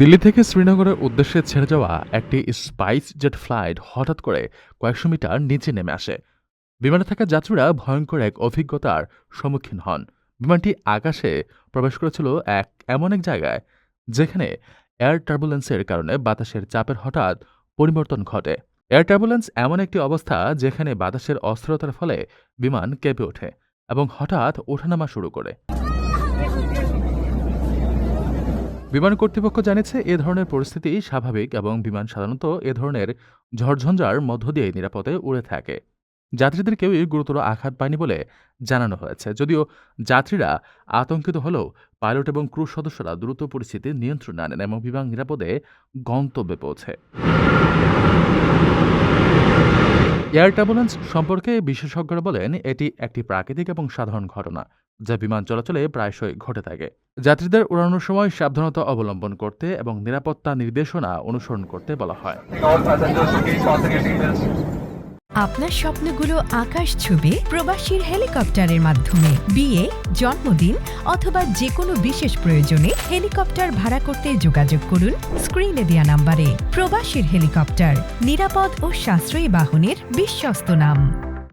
দিল্লি থেকে শ্রীনগরের উদ্দেশ্যে ছেড়ে যাওয়া একটি স্পাইস জেট ফ্লাইট হঠাৎ করে কয়েকশো মিটার নিচে নেমে আসে। বিমানে থাকা যাত্রীরা ভয়ঙ্কর এক অভিজ্ঞতার সম্মুখীন হন। বিমানটি আকাশে প্রবেশ করেছিল এক এমন এক জায়গায় যেখানে এয়ার টার্বুলেন্সের কারণে বাতাসের চাপের হঠাৎ পরিবর্তন ঘটে। এয়ার টার্বুলেন্স এমন একটি অবস্থা যেখানে বাতাসের অস্থিরতার ফলে বিমান কেঁপে ওঠে এবং হঠাৎ ওঠানামা শুরু করে। বিমান কর্তৃপক্ষ জানিয়েছে, এ ধরনের পরিস্থিতি স্বাভাবিক এবং বিমান সাধারণত এ ধরনের ঝড়ঝঞ্ঝার মধ্য দিয়ে নিরাপদে উড়ে থাকে। যাত্রীদের কেউই গুরুতর আঘাত পায়নি বলে জানানো হয়েছে। যদিও যাত্রীরা আতঙ্কিত হলেও পাইলট এবং ক্রু সদস্যরা দ্রুত পরিস্থিতি নিয়ন্ত্রণে আনেন এবং বিমান নিরাপদে গন্তব্যে পৌঁছে। এয়ার টার্বুলেন্স সম্পর্কে বিশেষজ্ঞরা বলেন, এটি একটি প্রাকৃতিক এবং সাধারণ ঘটনা। যা বিমান চলাচলে প্রায়শই ঘটে থাকে। যাত্রীদের উড়ানোর সময় সাবধানতা অবলম্বন করতে এবং নিরাপত্তা নির্দেশনা অনুসরণ করতে বলা হয়. আপনার স্বপ্নগুলো আকাশ ছুবে প্রবাসীর হেলিকপ্টারের মাধ্যমে। বিয়ে, জন্মদিন অথবা যে কোনো বিশেষ প্রয়োজনে হেলিকপ্টার ভাড়া করতে যোগাযোগ করুন স্ক্রিনে দেওয়া নাম্বারে। প্রবাসীর হেলিকপ্টার, নিরাপদ ও সাশ্রয়ী বাহনের বিশ্বস্ত নাম।